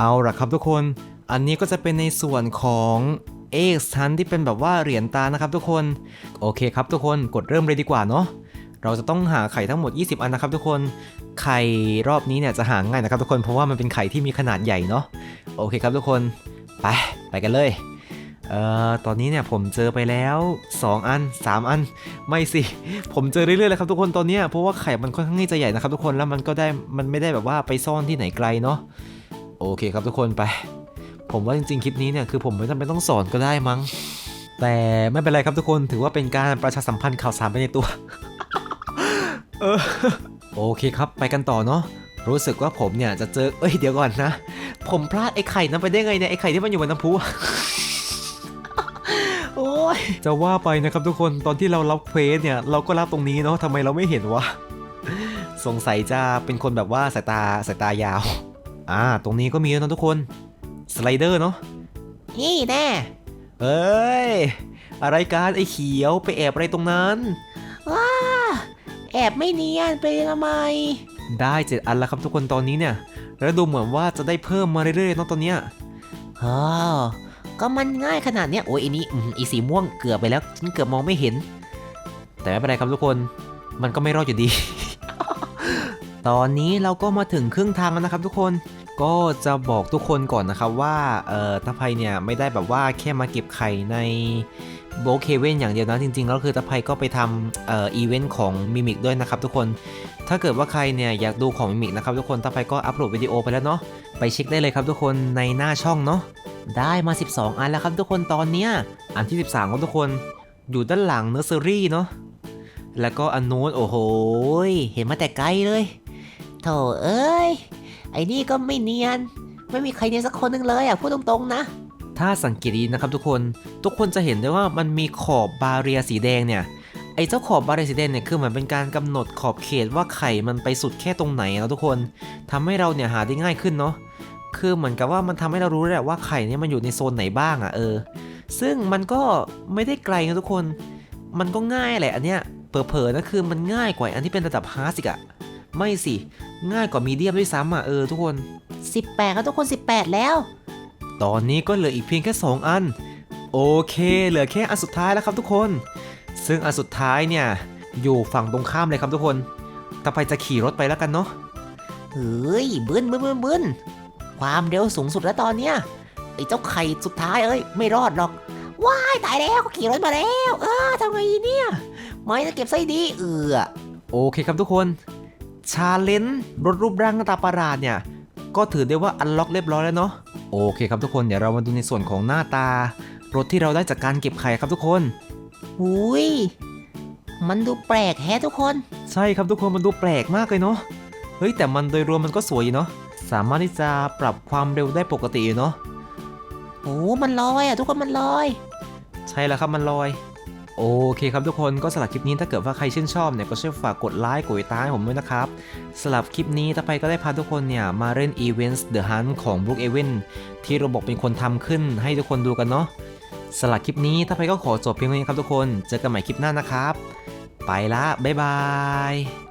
เอาละครับทุกคน อันนี้ก็จะเป็นในส่วนของเอ็กซ์ทันที่เป็นแบบว่าเหรียญตานะครับทุกคน โอเคครับทุกคนกดเริ่มเลยดีกว่าเนาะเราจะต้องหาไข่ทั้งหมด 20 อันนะครับทุกคน ไข่รอบนี้เนี่ยจะหาง่ายนะครับทุกคนเพราะว่ามันเป็นไข่ที่มีขนาดใหญ่เนาะ โอเคครับทุกคน ไป ไปกันเลย เอ่อ ตอนนี้เนี่ยผมเจอไปแล้ว 2 อัน 3 อัน ไม่สิ ผมเจอเรื่อยๆเลยครับทุกคนตอนนี้เพราะว่าไข่มันค่อนข้างที่จะใหญ่นะครับทุกคน แล้วมันก็ได้ มันไม่ได้แบบว่าไปซ่อนที่ไหนไกลเนาะ โอเคครับทุกคนไป ผมว่าจริงๆ คลิปนี้เนี่ยคือผมไม่จำเป็นต้องสอนก็ได้มั้ง แต่ไม่เป็นไรครับทุกคนถือว่าเป็นการประชาสัมพันธ์ข่าวสารไปในตัว เออโอเคครับไปกันต่อเนาะรู้สึกว่าผมเนี่ยจะเจอ เอ้ยเดี๋ยวก่อนนะ ผมพลาดไอ้ไข่นั้นไปได้ไงเนี่ยไอ้ไข่ที่มันอยู่บนน้ำพุโอ้ยจะว่าไปนะครับทุกคนตอนที่เรารับเควสเนี่ย เราก็รับตรงนี้เนาะทำไมเราไม่เห็นวะสงสัยจะเป็นคนแบบว่าสายตาสายตายาว อ่า ตรงนี้ก็มีแล้วนะทุกคน สไลเดอร์เนาะ นี่แน่ เอ้ย อะไรการไอ้เขียวไปแอบอะไรตรงนั้น ว้า แอบไม่เนียนไปทำไม ได้เจ็ดอันแล้วครับทุกคนตอนนี้เนี่ย แล้วดูเหมือนว่าจะได้เพิ่มมาเรื่อยๆเนาะตอนเนี้ยอ๋อก็มันง่ายขนาดเนี้ยโอ้ยอันนี้อืมอีสีม่วงเกือบไปแล้วฉันเกือบมองไม่เห็น แต่ไม่เป็นไรครับทุกคน มันก็ไม่รอดอยู่ดี ตอนนี้เราก็มาถึงครึ่งทางแล้วนะครับทุกคน ก็จะบอกทุกคนก่อนนะครับว่าเอ่อตะไพเนี่ยไม่ได้แบบว่าแค่มาเก็บไข่ในโบเคเว่นอย่างเดียวนะจริงๆแล้วคือตะไพก็ไปทำเอ่ออีเวนต์ของมิมิกด้วยนะครับทุกคนถ้าเกิดว่าใครเนี่ยอยากดูของมิมิกนะครับทุกคนตะไพก็อัปโหลดวิดีโอไปแล้วเนาะไปเช็คได้เลยครับทุกคนในหน้าช่องเนาะได้มา 12 อันแล้วครับทุกคนตอนเนี้ยอันที่ 13ครับทุกคนอยู่ด้านหลังเนอร์เซอรี่เนาะแล้วก็อันนู้นโอ้โหเห็นมาแต่ไกลเลยโถเอ้ย ไอ้นี่ก็ไม่เนียน ไม่มีใครเนียนสักคนหนึ่งเลยอะพูดตรงๆนะ ถ้าสังเกตดีนะครับทุกคน ทุกคนจะเห็นได้ว่ามันมีขอบบาเรียสีแดงเนี่ย ไอ้เจ้าขอบบาเรียสีแดงเนี่ยคือเหมือนเป็นการกำหนดขอบเขตว่าไข่มันไปสุดแค่ตรงไหนนะทุกคนทำให้เราเนี่ยหาได้ง่ายขึ้นเนาะ คือเหมือนกับว่ามันทำให้เรารู้แหละว่าไข่เนี่ยมันอยู่ในโซนไหนบ้างอะ่ะเออ ซึ่งมันก็ไม่ได้ไกลนะทุกคน มันก็ง่ายแหละอันเนี้ยเผลอๆนะคือมันง่ายกว่าอันที่เป็นระดับฮาร์ดสิกอะไม่สิ ง่ายกว่ามีเดียมด้วยซ้ำอะเออทุกคน 18ครับทุกคน 18 แล้ว ตอนนี้ก็เหลืออีกเพียงแค่ 2 อัน โอเค เหลือแค่อันสุดท้ายแล้วครับทุกคน ซึ่งอันสุดท้ายเนี่ย อยู่ฝั่งตรงข้ามเลยครับทุกคนต่อไปจะขี่รถไปแล้วกันเนาะเฮ้ยบึ้นบึ้นบึ้นบึ้นความเร็วสูงสุดแล้วตอนเนี้ยไอ้เจ้าไข่สุดท้ายเอ้ยไม่รอดหรอกว้ายตายแล้วเขาขี่รถมาแล้ว เออทำไงเนี่ยไม่จะเก็บไส้ดีเออโอเคครับทุกคน ชาเลนจ์รถรูปร่างหน้าตาประหลาดเนี่ย ก็ถือได้ว่าอันล็อกเรียบร้อยแล้วเนาะโอเคครับทุกคนเดี๋ยวเรามาดูในส่วนของหน้าตา รถที่เราได้จากการเก็บไข่ครับทุกคนหุยมันดูแปลกแฮะทุกคน ใช่ครับทุกคนมันดูแปลกมากเลยเนาะเฮ้ยแต่มันโดยรวมมันก็สวยอยู่เนาะสามารถที่จะปรับความเร็วได้ปกติอยู่เนาะโอ้มันลอยอะทุกคนมันลอย ใช่แล้วครับมันลอย โอเคครับทุกคนก็สำหรับคลิปนี้ถ้าเกิดว่าใครชื่นชอบเนี่ยก็ช่วยฝากกดไลค์กดติดตามให้ผมด้วยนะครับสำหรับคลิปนี้ต่อไปก็ได้พาทุกคนเนี่ยมาเล่น Events The Hunt ของ Brook e v e n ที่ระบบเป็นคนทำขึ้นให้ทุกคนดูกันเนาะสำหรับคลิปนี้ถ้าไปก็ขอจบเพียงเท่านี้ครับทุกคน เจอกันใหม่คลิปหน้านะครับ ไปละบ๊ายบาย